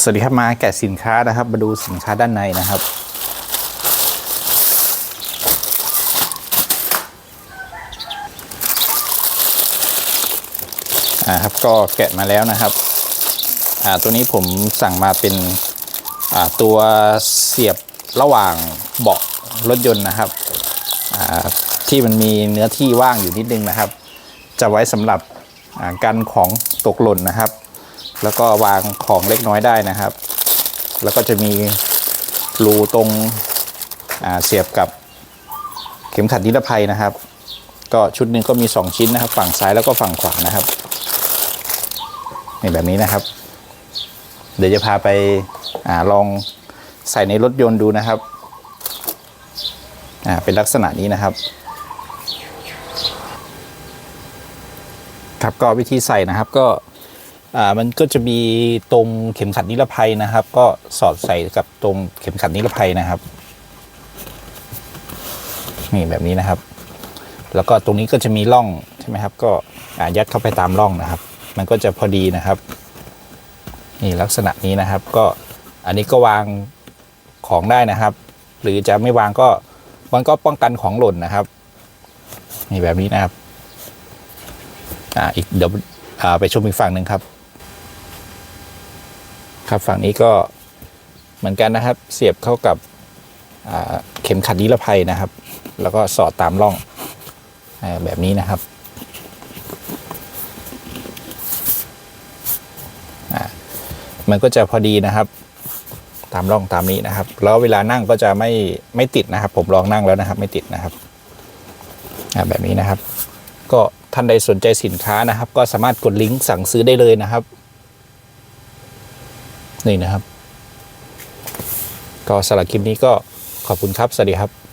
สวัสดีครับมาแกะสินค้านะครับ มาดูสินค้าด้านในนะครับ อ่าครับก็แกะมาแล้วนะครับ อ่าตัวนี้ผมสั่งมาเป็นอ่าตัวเสียบระหว่างเบาะรถยนต์นะครับ อ่าที่มันมีเนื้อที่ว่างอยู่นิดนึงนะครับ จะไว้สำหรับอ่ากันของตกหล่นนะครับ แล้วก็วางของเล็กน้อยได้นะครับ แล้วก็จะมีรูตรงเสียบกับเข็มขัดนิรภัยนะครับ ก็ชุดหนึ่งก็มี 2 ชิ้นนะครับ ฝั่งซ้ายแล้วก็ฝั่งขวานะครับนี่แบบนี้นะครับ เดี๋ยวจะพาไปอาลองใส่ในรถยนต์ดูนะครับเป็นลักษณะนี้นะครับครับก็วิธีใส่นะครับก็ อ่ามันก็จะมีตรงเข็มขัดนิรภัยนะครับ ก็สอดใส่กับตรงเข็มขัดนิรภัยนะครับนี่แบบนี้นะครับ แล้วก็ตรงนี้ก็จะมีร่องใช่ไหมครับ ก็อ่ายัดเข้าไปตามร่องนะครับ มันก็จะพอดีนะครับ นี่ลักษณะนี้นะครับ ก็อันนี้ก็วางของได้นะครับ หรือจะไม่วางก็มันก็ป้องกันของหล่นนะครับนี่แบบนี้นะครับอ่าอีกเดี๋ยวอ่าไปชมอีกฝั่งหนึ่งครับ ครับฝั่งนี้ก็เหมือนกันนะครับ เสียบเข้ากับเข็มขัดนิรภัยนะครับ แล้วก็สอดตามร่องแบบนี้นะครับมันก็จะพอดีนะครับ ตามร่องตามนี้นะครับ แล้วเวลานั่งก็จะไม่ไม่ติดนะครับ ผมลองนั่งแล้วนะครับ ไม่ติดนะครับแบบนี้นะครับ ก็ท่านใดสนใจสินค้านะครับ ก็สามารถกดลิงก์สั่งซื้อได้เลยนะครับ นี่นะครับ ก็สำหรับคลิปนี้ก็ขอบคุณครับ สวัสดีครับ